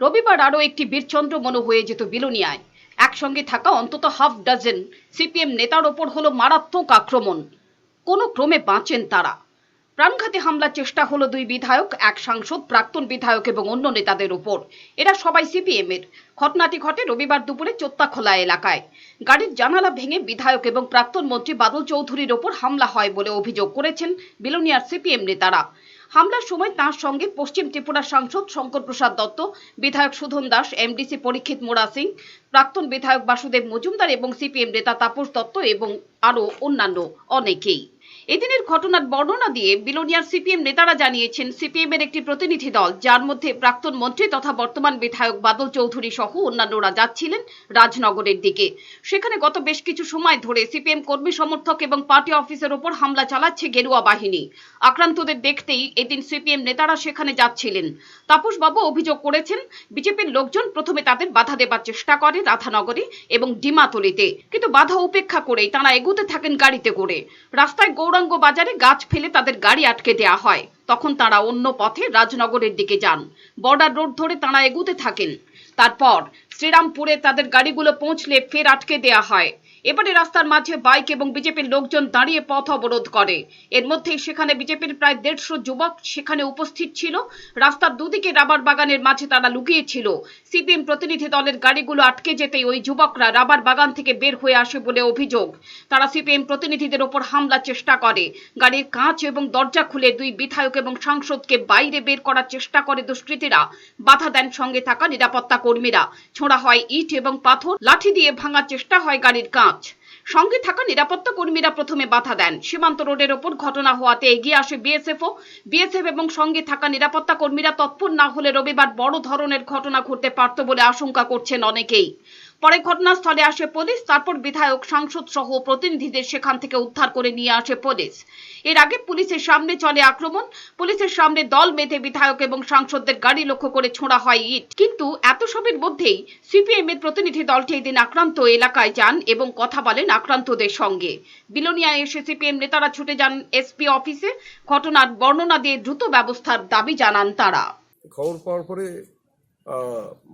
রবিবার আরও একটি বীরচন্দ্র মনো হয়ে যেত বিলোনিয়ায়। একসঙ্গে থাকা অন্তত হাফ ডজন সিপিএম নেতার ওপর হলো মারাত্মক আক্রমণ। কোনো ক্রমে বাঁচেন তারা। প্রাণঘাতী হামলার চেষ্টা হলো দুই বিধায়ক, এক সাংসদ, প্রাক্তন বিধায়ক এবং অন্য নেতাদের উপর এরা সবাই সিপিএম এর ঘটনাটি ঘটে রবিবার দুপুরে চোত্তাখোলা এলাকায়। গাড়ির জানালা ভেঙে বিধায়ক এবং প্রাক্তন মন্ত্রী বাদল চৌধুরীর ওপর হামলা হয় বলে অভিযোগ করেছেন বিলোনিয়ার সিপিএম নেতারা। হামলার সময় তার সঙ্গে পশ্চিম ত্রিপুরা সাংসদ শঙ্কর প্রসাদ দত্ত, বিধায়ক সুধন দাস, এমডিসি পরীক্ষিত মোড়া সিং, প্রাক্তন বিধায়ক বাসুদেব মজুমদার এবং সিপিএম নেতা তাপস দত্ত এবং আরও অন্যান্য অনেকেই। এদিনের ঘটনার বর্ণনা দিয়ে বিলোনিয়ার সিপিএম নেতারা জানিয়েছেন সিপিএম এর একটি প্রতিনিধি দল, যার মধ্যে প্রাক্তন মন্ত্রী তথা বর্তমান বিধায়ক বাদল চৌধুরী সহ অন্যান্যরা যাচ্ছিলেন রাজনগরের দিকে। সেখানে গত বেশ কিছু সময় ধরে সিপিএম কর্মী সমর্থক এবং পার্টি অফিসের ওপর হামলা চালাচ্ছে গেরুয়া বাহিনী। আক্রান্তদের দেখতেই এদিন সিপিএম নেতারা সেখানে যাচ্ছিলেন। তাপস বাবু অভিযোগ করেছেন, বিজেপির লোকজন প্রথমে তাদের বাধা দেবার চেষ্টা করে রাধানগরে এবং ডিমাতলিতে, কিন্তু বাধা উপেক্ষা করেই তারা এগোতে থাকেন গাড়িতে করে। রাস্তায় গৌরাঙ্গ বাজারে গাছ ফেলে তাদের গাড়ি আটকে দেয়া হয়। তখন তারা অন্য পথে রাজনগরের দিকে যান। বর্ডার রোড ধরে তারা এগুতে থাকেন। তারপর শ্রীরামপুরে তাদের গাড়িগুলো পৌঁছলে ফের আটকে দেয়া হয়। এবারে রাস্তার মাঝে বাইক এবং বিজেপির লোকজন দাঁড়িয়ে পথ অবরোধ করে। এর মধ্যেই সেখানে বিজেপির প্রায় দেড়শো যুবক সেখানে উপস্থিত ছিল। রাস্তার দুদিকে রাবার বাগানের মাঝে তারা লুকিয়েছিল। সিপিএম প্রতিনিধি দলের গাড়িগুলো আটকে যেতেই ওই যুবকরা রাবার বাগান থেকে বের হয়ে আসে বলে অভিযোগ। তারা সিপিএম প্রতিনিধিদের ওপর হামলার চেষ্টা করে। গাড়ির কাঁচ এবং দরজা খুলে দুই বিধায়ক এবং সাংসদকে বাইরে বের করার চেষ্টা করে দুষ্কৃতীরা। বাধা দেন সঙ্গে থাকা নিরাপত্তা কর্মীরা। ছোড়া হয় ইট এবং পাথর, লাঠি দিয়ে ভাঙার চেষ্টা হয় গাড়ির কাঁচ। সঙ্গে থাকা নিরাপত্তা কর্মীরা প্রথমে বাধা দেন। সীমান্ত রোডের ওপর ঘটনা হওয়াতে এগিয়ে আসে বিএসএফ ও। বিএসএফ এবং সঙ্গে থাকা নিরাপত্তা কর্মীরা তৎপর না হলে রবিবার বড় ধরনের ঘটনা ঘটতে পারত বলে আশঙ্কা করছেন অনেকেই। পরে ঘটনাস্থলে আসে পুলিশ, তারপর বিধায়ক, সাংসদ সহ প্রতিনিধিদের সেখান থেকে উদ্ধার করে নিয়ে আসে পুলিশ। এর আগে পুলিশের সামনে চলে আক্রমণ, পুলিশের সামনে দল বেঁধে বিধায়ক এবং সাংসদদের গাড়ি লক্ষ্য করে ছোঁড়া হয় ইট। কিন্তু এত সবের মধ্যেই সিপিএম এর প্রতিনিধি দলটি এদিন আক্রান্ত এলাকায় যান এবং কথা বলেন আক্রান্তদের সঙ্গে। বিলোনিয়ায় এসে সিপিএম নেতারা ছুটে যান এসপি অফিসে। ঘটনার বর্ণনা দিয়ে দ্রুত ব্যবস্থার দাবি জানান তারা। খবর পাওয়ার পরে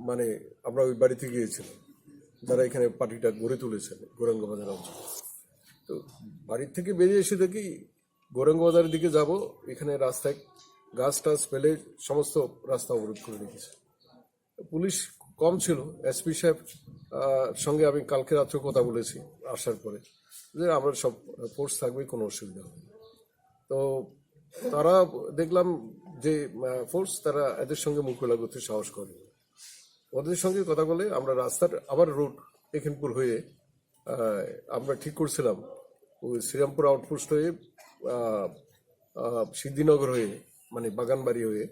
মানে আমরা ওই বাড়িতে গিয়েছিলাম। যারা এখানে পার্টিটা গড়ে তুলেছেন গৌরাঙ্গ বাজার অঞ্চলে। তো বাড়ির থেকে বেরিয়ে এসে দেখি গৌরাঙ্গ বাজারের দিকে যাব, এখানে রাস্তায় গাছ টাছ ফেলে সমস্ত রাস্তা অবরোধ করে রেখেছে। পুলিশ কম ছিল এসপি সাহেব সঙ্গে আমি কালকে রাত্রে কথা বলেছি আসার পরে যে আমরা সব ফোর্স থাকবে, কোনো অসুবিধা হবে। তো তারা দেখলাম যে ফোর্স তারা এদের সঙ্গে মোকাবিলা করতে সাহস করে। ওদের সঙ্গে কথা বলে আমরা রাস্তার আবার রুট এখানপুর হয়ে আমরা ঠিক করছিলাম। ওই শ্রীরামপুর আউটপোস্ট হয়ে সিদ্ধিনগর হয়ে মানে বাগানবাড়ি হয়ে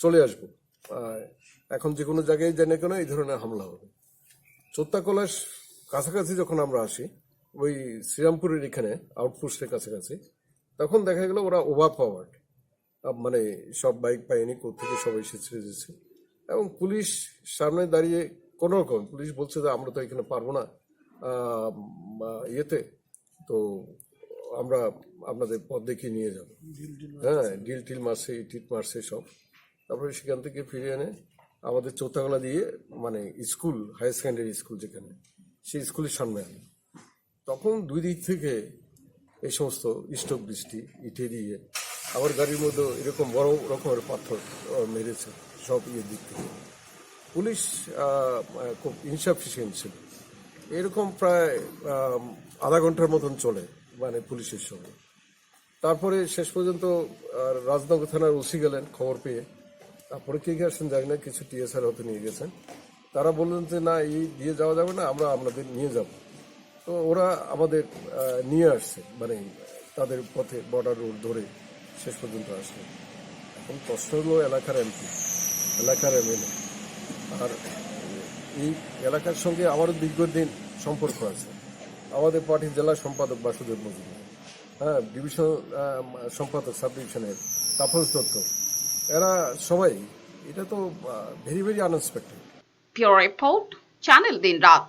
চলে আসব। এখন যে কোনো জায়গায় জানে কেন এই ধরনের হামলা হবে। চোত্তা কলাস কাছাকাছি যখন আমরা আসি, ওই শ্রীরামপুরের এখানে আউটপোস্টের কাছাকাছি, তখন দেখা গেল ওরা ওভার পাওয়ার্ড মানে সব বাইক পায়নি, কোথেকে সবাই ছেড়ে দিচ্ছে এবং পুলিশ সামনে দাঁড়িয়ে কোনো রকম, পুলিশ বলছে যে আমরা তো এখানে পারব না ইয়েতে, তো আমরা আপনাদের পথ দেখিয়ে নিয়ে যাব। হ্যাঁ ডিল টিল মারছে ইটিট মারছে সব। তারপরে সেখান থেকে ফিরে এনে আমাদের চৌথাগলা দিয়ে মানে স্কুল, হায়ার সেকেন্ডারি স্কুল যেখানে, সেই স্কুলের সামনে আনে। তখন দুই দিক থেকে এই সমস্ত স্টোক বৃষ্টি ইটে দিয়ে আবার গাড়ির মধ্যে এরকম বড় রকমের পাথর মেরেছে। সব ইয়ে দিক থেকে পুলিশ খুব ইনসাফিসিয়েন্ট ছিল। এরকম প্রায় আধা ঘণ্টার মতন চলে মানে পুলিশের সঙ্গে। তারপরে শেষ পর্যন্ত রাজনগর থানার ওসি গেলেন খবর পেয়ে। তারপরে কে গেছেন জানি না, কিছু টিএসআর হতে নিয়ে গেছেন। তারা বললেন যে, না, এই দিয়ে যাওয়া যাবে না, আমরা আপনাদের নিয়ে যাব। তো ওরা আমাদের নিয়ে আসছে মানে তাদের পথে বর্ডার রোড ধরে শেষ পর্যন্ত আসলো। এখন কষ্ট হলো এলাকার এমপি। এলাকার এমএলএ আর এই এলাকার সঙ্গে আমারও দীর্ঘদিন সম্পর্ক আছে। আমাদের পার্টির জেলা সম্পাদক বাসুদেব মজুমদার। হ্যাঁ ডিভিশন সম্পাদক সাব ডিভিশনের তাপস দত্ত। এরা সবাই, এটা তো very very unexpected pure report channel দিন রাত।